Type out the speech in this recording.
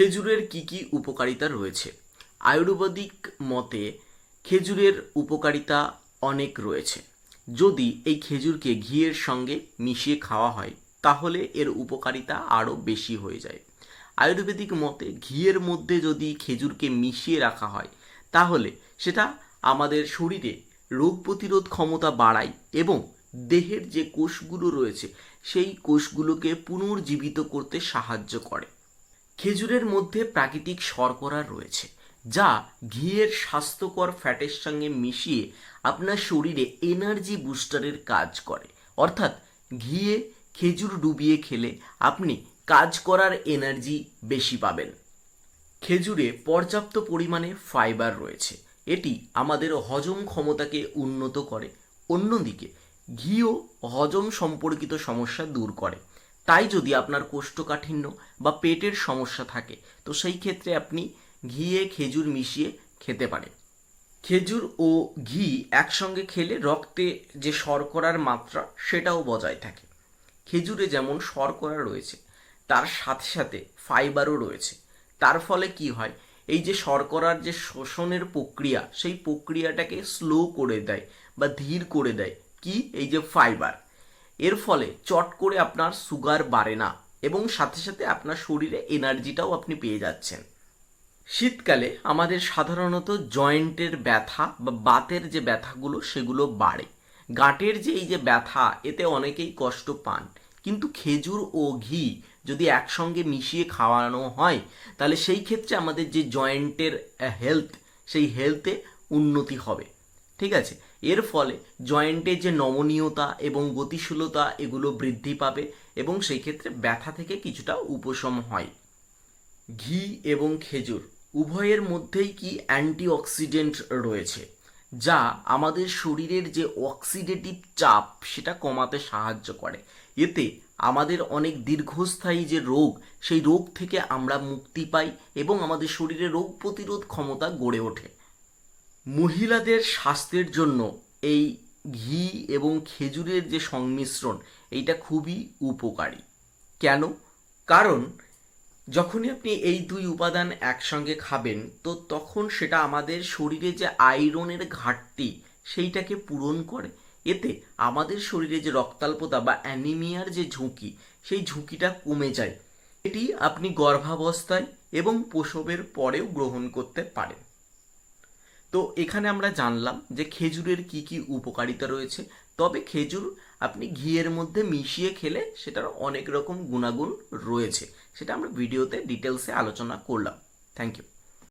খেজুরের কি কি উপকারিতা রয়েছে? আয়ুর্বেদিক মতে, খেজুরের উপকারিতা অনেক রয়েছে। যদি এই খেজুরকে ঘিয়ের সঙ্গে মিশিয়ে খাওয়া হয়, তাহলে এর উপকারিতা আরও বেশি হয়ে যায়। আয়ুর্বেদিক মতে, ঘিয়ের মধ্যে যদি খেজুরকে মিশিয়ে রাখা হয়, তাহলে সেটা আমাদের শরীরে রোগ প্রতিরোধ ক্ষমতা বাড়ায় এবং দেহের যে কোষগুলো রয়েছে, সেই কোষগুলোকে পুনর্জীবিত করতে সাহায্য করে। খেজুরের মধ্যে প্রাকৃতিক শর্করা রয়েছে, যা ঘিয়ের স্বাস্থ্যকর ফ্যাটের সঙ্গে মিশিয়ে আপনার শরীরে এনার্জি বুস্টারের কাজ করে। অর্থাৎ ঘিয়ে খেজুর ডুবিয়ে খেলে আপনি কাজ করার এনার্জি বেশি পাবেন। খেজুরে পর্যাপ্ত পরিমাণে ফাইবার রয়েছে। এটি আমাদের হজম ক্ষমতাকে উন্নত করে। অন্যদিকে, ঘিও হজম সম্পর্কিত সমস্যা দূর করে। তাই যদি আপনার কোষ্ঠকাঠিন্য বা পেটের সমস্যা থাকে, তো সেই ক্ষেত্রে আপনি ঘিয়ে খেজুর মিশিয়ে খেতে পারেন। খেজুর ও ঘি একসঙ্গে খেলে রক্তে যে শর্করার মাত্রা, সেটাও বজায় থাকে। খেজুরে যেমন শর্করা রয়েছে, তার সাথে সাথে ফাইবারও রয়েছে। তার ফলে কি হয়, এই যে শর্করার যে শোষণের প্রক্রিয়া, সেই প্রক্রিয়াটাকে স্লো করে দেয় বা ধীর করে দেয়। কি? এই যে ফাইবার। এর ফলে চট করে আপনার সুগার বাড়ে না এবং সাথে সাথে আপনার শরীরে এনার্জিটাও আপনি পেয়ে যাচ্ছেন। শীতকালে আমাদের সাধারণত জয়েন্টের ব্যথা বা বাতের যে ব্যথাগুলো সেগুলো বাড়ে। গাঁটের যে এই যে ব্যথা, এতে অনেকেই কষ্ট পান। কিন্তু খেজুর ও ঘি যদি একসঙ্গে মিশিয়ে খাওয়ানো হয়, তাহলে সেই ক্ষেত্রে আমাদের যে জয়েন্টের হেলথ সেই হেলথে উন্নতি হবে। ঠিক আছে? এর ফলে জয়েন্টের যে নমনীয়তা এবং গতিশীলতা, এগুলো বৃদ্ধি পাবে এবং সেই ক্ষেত্রে ব্যথা থেকে কিছুটা উপশম হয়। ঘি এবং খেজুর উভয়ের মধ্যেই কি অ্যান্টিঅক্সিডেন্ট রয়েছে, যা আমাদের শরীরের যে অক্সিডেটিভ চাপ সেটা কমাতে সাহায্য করে। এতে আমাদের অনেক দীর্ঘস্থায়ী যে রোগ, সেই রোগ থেকে আমরা মুক্তি পাই এবং আমাদের শরীরে রোগ প্রতিরোধ ক্ষমতা গড়ে ওঠে। মহিলাদের স্বাস্থ্যের জন্য এই ঘি এবং খেজুরের যে সংমিশ্রণ, এইটা খুবই উপকারী। কেন? কারণ, যখনই আপনি এই দুই উপাদান একসঙ্গে খাবেন, তো তখন সেটা আমাদের শরীরে যে আয়রনের ঘাটতি, সেইটাকে পূরণ করে। এতে আমাদের শরীরে যে রক্তাল্পতা বা অ্যানিমিয়ার যে ঝুঁকি, সেই ঝুঁকিটা কমে যায়। এটি আপনি গর্ভাবস্থায় এবং প্রসবের পরেও গ্রহণ করতে পারেন। তো এখানে আমরা জানলাম যে খেজুরের কি কি উপকারিতা রয়েছে। তবে খেজুর আপনি ঘিয়ের মধ্যে মিশিয়ে খেলে সেটার অনেক রকম গুণাগুণ রয়েছে, সেটা আমরা ভিডিওতে ডিটেলসে আলোচনা করলাম। Thank you